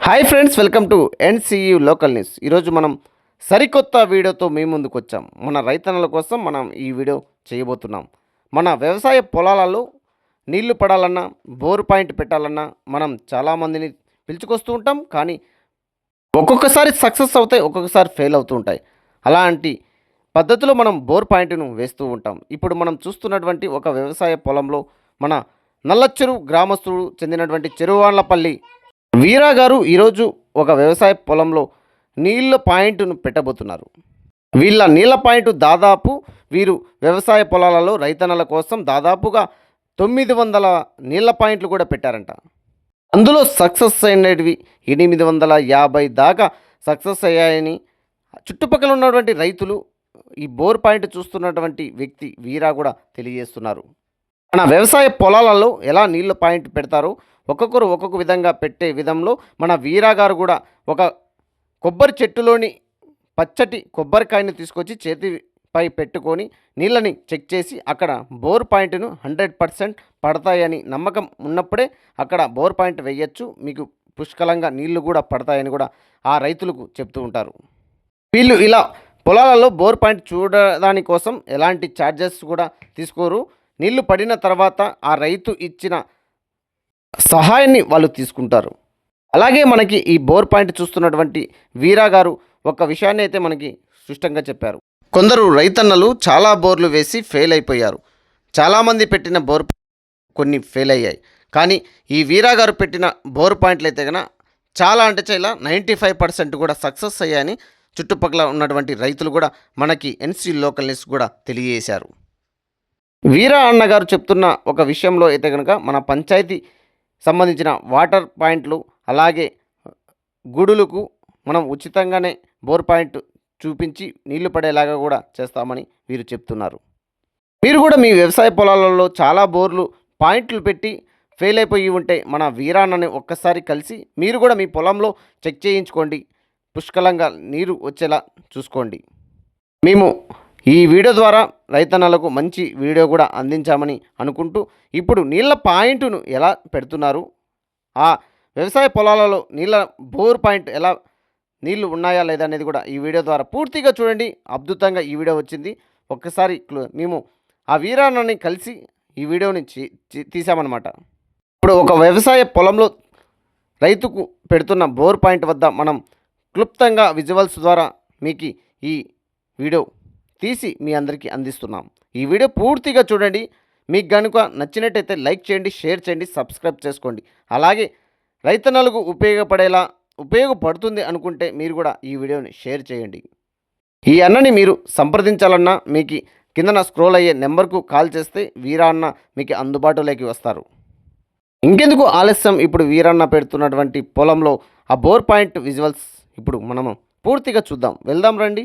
Hi friends welcome to NCU local news ఈరోజు మనం సరికొత్త వీడియోతో మీ ముందుకు వచ్చాం. మన రైతన్నల కోసం మనం ఈ వీడియో చేయబోతున్నాం. మన వ్యవసాయ పొలాలలో నీళ్ళు పడాలన్నా బోర్ పాయింట్ పెట్టాలన్నా మనం చాలామందిని పిలుచుకొస్తూ ఉంటాం. కానీ ఒక్కొక్కసారి సక్సెస్ అవుతాయి ఒక్కొక్కసారి ఫెయిల్ అవుతూ ఉంటాయి. అలాంటి పద్ధతిలో మనం బోర్ పాయింట్ను వేస్తూ ఉంటాం. ఇప్పుడు మనం చూస్తున్నటువంటి ఒక వ్యవసాయ పొలంలో మన నల్లచెరువు గ్రామస్తుడు చెందినటువంటి చెరువాళ్ళపల్లి వీరా గారు ఈరోజు ఒక వ్యవసాయ పొలంలో నీళ్ళ పాయింట్ను పెట్టబోతున్నారు. వీళ్ళ నీళ్ళ పాయింట్ దాదాపు వీరు వ్యవసాయ పొలాలలో రైతన్నల కోసం దాదాపుగా తొమ్మిది వందల నీళ్ళ పాయింట్లు కూడా పెట్టారంట. అందులో సక్సెస్ అయినవి ఎనిమిది వందల యాభై దాకా సక్సెస్ అయ్యాయని చుట్టుపక్కల ఉన్నటువంటి రైతులు ఈ బోర్ పాయింట్ చూస్తున్నటువంటి వ్యక్తి వీరా కూడా తెలియజేస్తున్నారు. మన వ్యవసాయ పొలాలలో ఎలా నీళ్ళ పాయింట్ పెడతారో ఒక్కొక్కరు ఒక్కొక్క విధంగా పెట్టే విధంలో మన వీరా గారు కూడా ఒక కొబ్బరి చెట్టులోని పచ్చటి కొబ్బరికాయని తీసుకొచ్చి చేతిపై పెట్టుకొని నీళ్ళని చెక్ చేసి అక్కడ బోర్ పాయింట్ను హండ్రెడ్ పర్సెంట్ పడతాయని నమ్మకం ఉన్నప్పుడే అక్కడ బోర్ పాయింట్ వేయచ్చు. మీకు పుష్కలంగా నీళ్ళు కూడా పడతాయని కూడా ఆ రైతులకు చెప్తూ ఉంటారు. వీళ్ళు ఇలా పొలాలలో బోర్ పాయింట్ చూడడాని కోసం ఎలాంటి ఛార్జెస్ కూడా తీసుకోరు. నీళ్ళు పడిన తర్వాత ఆ రైతు ఇచ్చిన సహాయాన్ని వాళ్ళు తీసుకుంటారు. అలాగే మనకి ఈ బోర్ పాయింట్ చూస్తున్నటువంటి వీరా గారు ఒక విషయాన్ని అయితే మనకి స్పష్టంగా చెప్పారు. కొందరు రైతన్నలు చాలా బోర్లు వేసి ఫెయిల్ అయిపోయారు. చాలామంది పెట్టిన బోర్ కొన్ని ఫెయిల్ అయ్యాయి. కానీ ఈ వీరా గారు పెట్టిన బోర్ పాయింట్లు అయితే కనుక చాలా అంటే చాలా నైంటీ ఫైవ్ పర్సెంట్ కూడా సక్సెస్ అయ్యాయని చుట్టుపక్కల ఉన్నటువంటి రైతులు కూడా మనకి ఎన్సీ లోకల్ న్యూస్ కూడా తెలియజేశారు. వీరా అన్నగారు చెప్తున్న ఒక విషయంలో అయితే కనుక మన పంచాయతీ సంబంధించిన వాటర్ పాయింట్లు అలాగే గుడులకు మనం ఉచితంగానే బోర్ పాయింట్ చూపించి నీళ్ళు పడేలాగా కూడా చేస్తామని వీరు చెప్తున్నారు. మీరు కూడా మీ వ్యవసాయ పొలాలలో చాలా బోర్లు పాయింట్లు పెట్టి ఫెయిల్ అయిపోయి ఉంటే మన వీరాన్నని ఒక్కసారి కలిసి మీరు కూడా మీ పొలంలో చెక్ చేయించుకోండి. పుష్కలంగా నీరు వచ్చేలా చూసుకోండి. మేము ఈ వీడియో ద్వారా రైతన్నలకు మంచి వీడియో కూడా అందించామని అనుకుంటూ ఇప్పుడు నీళ్ళ పాయింట్ను ఎలా పెడుతున్నారు? ఆ వ్యవసాయ పొలాలలో నీళ్ళ బోర్ పాయింట్ ఎలా నీళ్ళు ఉన్నాయా లేదా అనేది కూడా ఈ వీడియో ద్వారా పూర్తిగా చూడండి. అద్భుతంగా ఈ వీడియో వచ్చింది. ఒక్కసారి మేము ఆ వీరాన్నని కలిసి ఈ వీడియోని తీసామన్నమాట. ఇప్పుడు ఒక వ్యవసాయ పొలంలో రైతుకు పెడుతున్న బోర్ పాయింట్ వద్ద మనం క్లుప్తంగా విజువల్స్ ద్వారా మీకు ఈ వీడియో తీసి మీ అందరికీ అందిస్తున్నాం. ఈ వీడియో పూర్తిగా చూడండి. మీకు కనుక నచ్చినట్టయితే లైక్ చేయండి షేర్ చేయండి సబ్స్క్రైబ్ చేసుకోండి. అలాగే రైతన్నలకు ఉపయోగపడేలా ఉపయోగపడుతుంది అనుకుంటే మీరు కూడా ఈ వీడియోని షేర్ చేయండి. ఈ అన్నని మీరు సంప్రదించాలన్నా మీకు కిందన స్క్రోల్ అయ్యే నెంబర్కు కాల్ చేస్తే వీరాన్న మీకు అందుబాటులోకి వస్తారు. ఇంకెందుకు ఆలస్యం? ఇప్పుడు వీరన్న పెడుతున్నటువంటి పొలంలో ఆ బోర్ పాయింట్ విజువల్స్ ఇప్పుడు మనము పూర్తిగా చూద్దాం. వెళ్దాం రండి.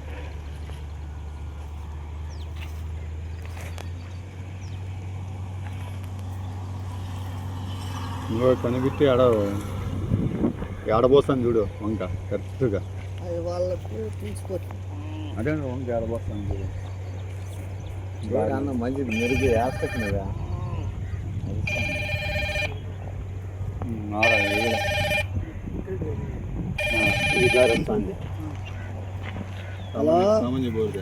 ఇంకో కనిపెట్టి ఆడ ఆడబోస్తాను చూడు వంక కరెక్ట్గా. అది వాళ్ళకు తీసుకోవచ్చు అదే వంక ఆడబోస్తాను చూడు. అన్న మంచిది మెరుగు వేస్తకు సామాన్య బోర్డే.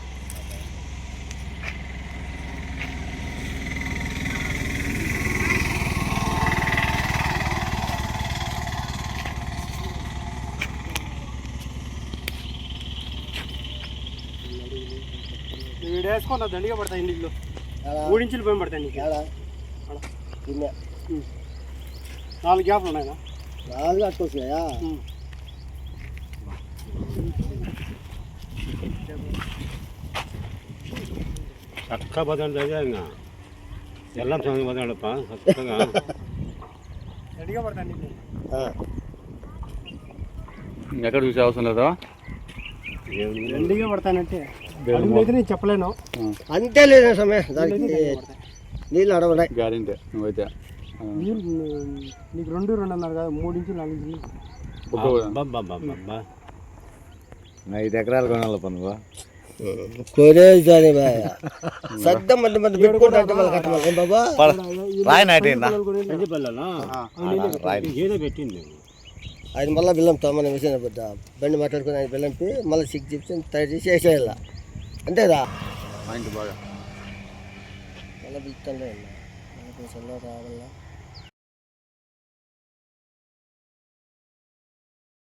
వేసుకున్నా దండిగా పడతాయి నీళ్ళు మూడు ఇంచులు పైన పడతాయి నీకు ఆడ. ఉమ్. నాలుగు గ్యాప్లు ఉన్నాయా నాలుగు అట్టుకొచ్చినాయా. చక్కగా బతండి ఇంకా. ఎల్లం స్వామి బతండప్ప చక్కగా. దండిగా పడతాయి నీళ్ళు ఎక్కడ చూసే అవసరం లేదా? దేవుని దండిగా నేను చెప్పలేను. అంతే లేదు సమయం దానికి నీళ్ళు అడవడాయి గ్యారెంటీ నువ్వైతే. నీళ్ళు నీకు రెండు రెండు అన్నారు కదా మూడు ఇంచులు నాలుగు ఇంచులు. ఐదు ఎకరాలు కొనాలి పనువా కొనేది దాని బాయ. సద్దం మంది మంది పెట్టుకుంటే మళ్ళీ కట్టమని ఏం బాబా? పెద్ద పిల్లలా? ఏదో పెట్టింది. ఆయన మళ్ళీ బిల్లం తమ్మని విషయం పెద్ద బండి మాట్లాడుకుని ఆయన బిల్లంపి మళ్ళీ సిక్స్ చిప్స్ తయారు చేసి వేసేయాల. அந்த இதா வாங்கிட்டு போக. நல்ல பில்தான் என்ன எனக்கு சொல்ல தேவையில்லை.